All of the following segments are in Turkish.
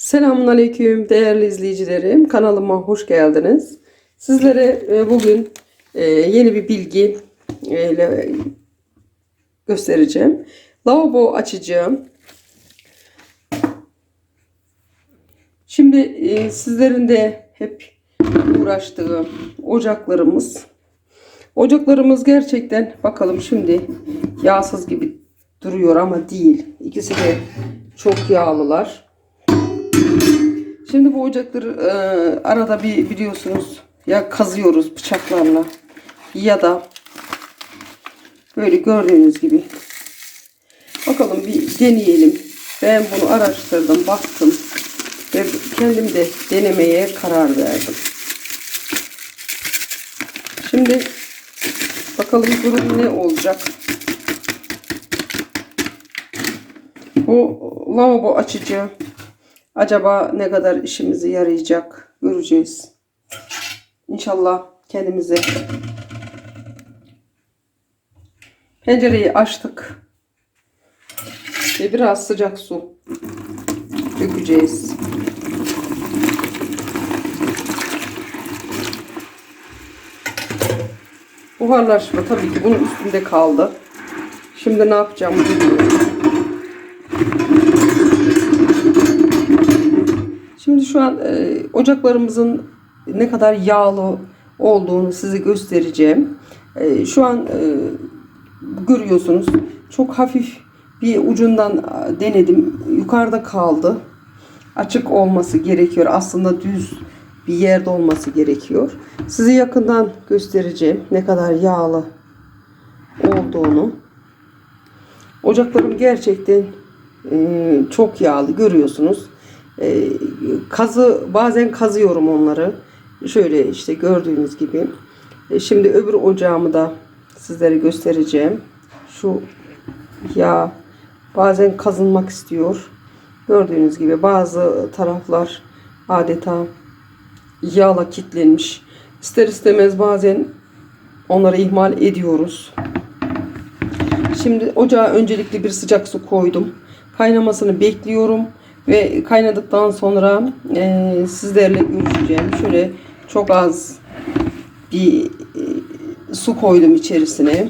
Selamun Aleyküm değerli izleyicilerim. Kanalıma hoş geldiniz. Sizlere e, bugün e, yeni bir bilgi e, göstereceğim. Lavabo açacağım. Şimdi sizlerin de hep uğraştığı ocaklarımız. Ocaklarımız gerçekten bakalım şimdi yağsız gibi duruyor ama değil. İkisi de çok yağlılar. Şimdi bu ocakları e, arada bir biliyorsunuz ya kazıyoruz bıçaklarla ya da böyle gördüğünüz gibi. Bakalım bir deneyelim. Ben bunu araştırdım, baktım ve kendim de denemeye karar verdim. Şimdi bakalım durum ne olacak. Bu lavabo açıcı Acaba ne kadar işimize yarayacak göreceğiz. İnşallah kendimize pencereyi açtık ve biraz sıcak su dökeceğiz. Buharlaşma tabii ki bunun üstünde kaldı. Şimdi ne yapacağımı bilmiyorum. Şu an e, ocaklarımızın ne kadar yağlı olduğunu size göstereceğim. E, şu an e, görüyorsunuz çok hafif bir ucundan e, denedim. Yukarıda kaldı. Açık olması gerekiyor. Aslında düz bir yerde olması gerekiyor. Size yakından göstereceğim ne kadar yağlı olduğunu. Ocaklarım gerçekten e, çok yağlı görüyorsunuz. E, kazı bazen kazıyorum onları. Şöyle işte gördüğünüz gibi. E, şimdi öbür ocağımı da sizlere göstereceğim. Şu yağ bazen kazınmak istiyor. Gördüğünüz gibi bazı taraflar adeta yağla kilitlenmiş. İster istemez bazen onları ihmal ediyoruz. Şimdi ocağa öncelikle bir sıcak su koydum. Kaynamasını bekliyorum. Ve kaynadıktan sonra e, sizlerle görüşeceğim. Şöyle çok az bir e, su koydum içerisine.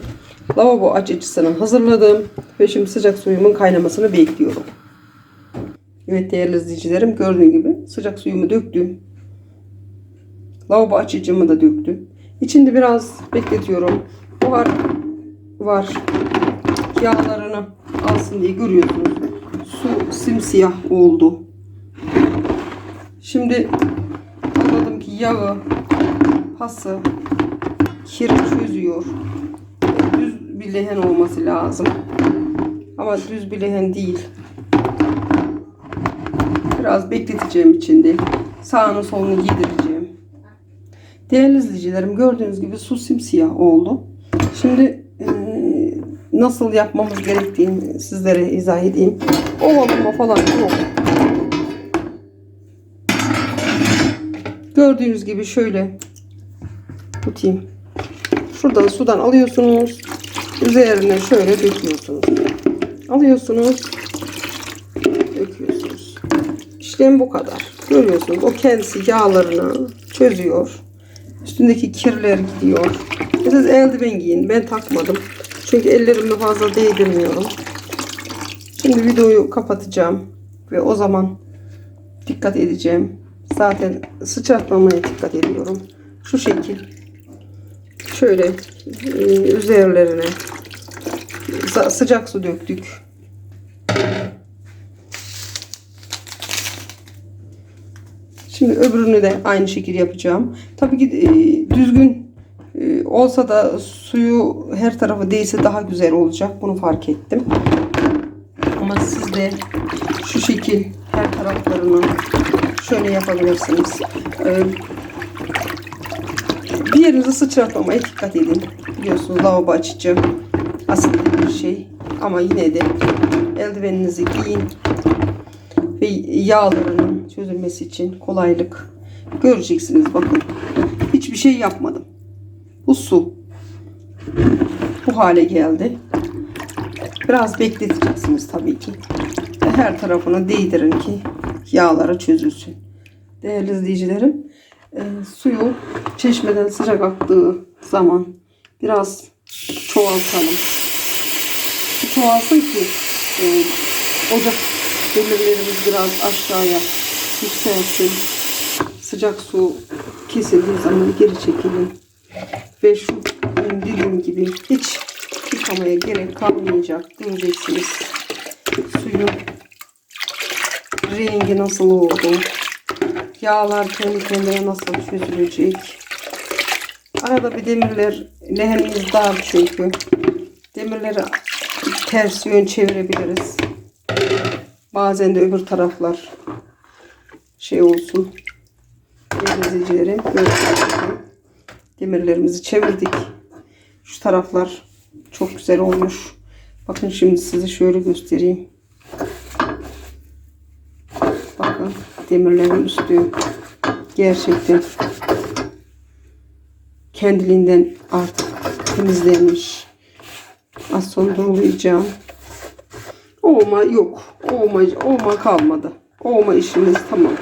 Lavabo açıcısını hazırladım. Ve şimdi sıcak suyumun kaynamasını bekliyorum. Evet değerli izleyicilerim gördüğün gibi sıcak suyumu döktüm. Lavabo açıcımı da döktüm. İçinde biraz bekletiyorum. Buhar var. Yağlarını alsın diye görüyorsunuz su simsiyah oldu. Şimdi anladım ki yağı, pası, kiri çözüyor. Düz bir lehen olması lazım. Ama düz bir lehen değil. Biraz bekleteceğim içinde. Sağını solunu yedireceğim. Değerli izleyicilerim gördüğünüz gibi su simsiyah oldu. Şimdi nasıl yapmamız gerektiğini sizlere izah edeyim. Ovalama falan yok. Gördüğünüz gibi şöyle tutayım. Şuradan sudan alıyorsunuz. Üzerine şöyle döküyorsunuz. Alıyorsunuz. Döküyorsunuz. İşlem bu kadar. Görüyorsunuz. O kendisi yağlarını çözüyor. Üstündeki kirler gidiyor. Siz eldiven giyin. Ben takmadım. Çünkü ellerimi fazla değdirmiyorum. Şimdi videoyu kapatacağım. Ve o zaman dikkat edeceğim. Zaten sıçratmamaya dikkat ediyorum. Şu şekil. Şöyle e, üzerlerine sıcak su döktük. Şimdi öbürünü de aynı şekilde yapacağım. Tabii ki e, düzgün e, olsa da suyu her tarafı değilse daha güzel olacak. Bunu fark ettim. Ama siz de şu şekil her taraflarını şöyle yapabilirsiniz. Ee, bir yerinizi sıçratmamaya dikkat edin. Biliyorsunuz lavabo açıcı asitli bir şey. Ama yine de eldiveninizi giyin ve yağlarının çözülmesi için kolaylık göreceksiniz. Bakın hiçbir şey yapmadım. Bu su bu hale geldi. Biraz bekleteceksiniz tabii ki. Her tarafına değdirin ki yağlara çözülsün. Değerli izleyicilerim, e, suyu çeşmeden sıcak aktığı zaman biraz çoğaltalım. Çoğalsın ki e, ocak demirlerimiz biraz aşağıya yükselsin. Sıcak su kesildiği zaman geri çekilin. Ve şu dediğim gibi hiç yıkamaya gerek kalmayacak. Göreceksiniz. Suyun rengi nasıl oldu. Yağlar kendi kendine nasıl çözülecek. Arada bir demirler lehenimiz dar çünkü. Demirleri ters yön çevirebiliriz. Bazen de öbür taraflar şey olsun. Temizleyicileri böyle demirlerimizi çevirdik. Şu taraflar çok güzel olmuş. Bakın şimdi size şöyle göstereyim. Bakın demirlerin üstü gerçekten kendiliğinden artık temizlenmiş. Az sonra durulayacağım. Oğma yok. Oğma, oğma kalmadı. Oğma işimiz tamam.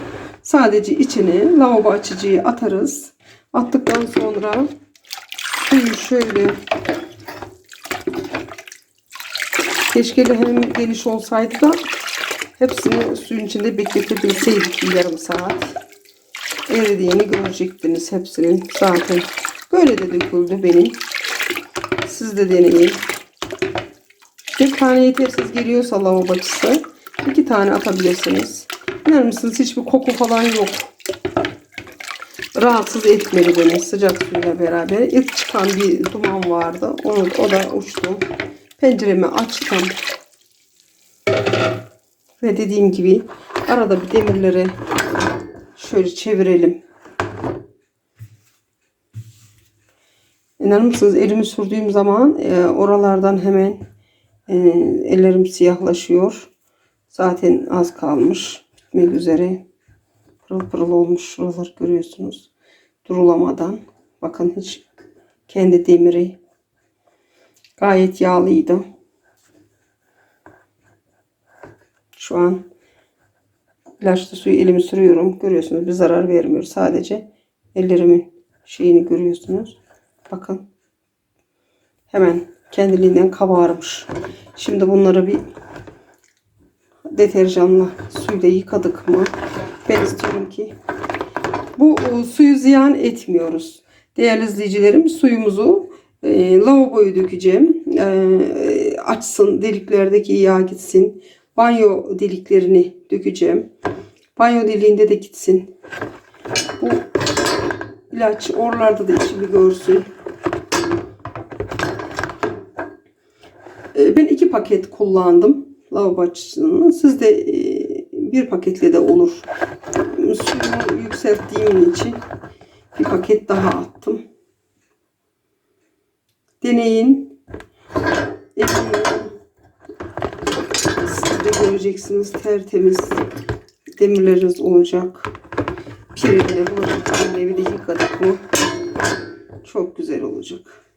Sadece içine lavabo açıcıyı atarız. Attıktan sonra suyu şöyle keşke hem geniş olsaydı da hepsini suyun içinde bekletebilseydik bir yarım saat. Eridiğini görecektiniz hepsinin zaten. Böyle de döküldü benim. Siz de deneyin. Bir tane yetersiz geliyorsa lavabo açısı iki tane atabilirsiniz. İnanır mısınız hiçbir koku falan yok. Rahatsız etmedi beni sıcak suyla beraber. İlk çıkan bir duman vardı. Onu, o da uçtu. Penceremi açtım. Ve dediğim gibi arada bir demirleri şöyle çevirelim. İnanır mısınız elimi sürdüğüm zaman e, oralardan hemen e, ellerim siyahlaşıyor. Zaten az kalmış. Bitmek üzere. Pırıl pırıl olmuş şuralar görüyorsunuz. Durulamadan. Bakın hiç kendi demiri gayet yağlıydı. Şu an ilaçlı suyu elimi sürüyorum. Görüyorsunuz bir zarar vermiyor. Sadece ellerimin şeyini görüyorsunuz. Bakın. Hemen kendiliğinden kabarmış. Şimdi bunları bir deterjanla suyla yıkadık mı? Ben istiyorum ki bu e, suyu ziyan etmiyoruz. Değerli izleyicilerim suyumuzu e, lavaboya dökeceğim. E, açsın deliklerdeki yağ gitsin. Banyo deliklerini dökeceğim. Banyo deliğinde de gitsin. Bu ilaç oralarda da içimi görsün. E, ben iki paket kullandım lavabo açısını. Siz de e, bir paketle de olur. Suyumu yükselttiğim için bir paket daha attım. Deneyin. Eminim siz de göreceksiniz tertemiz demirleriniz olacak. Vurduk, evi de yıkadık mı çok güzel olacak.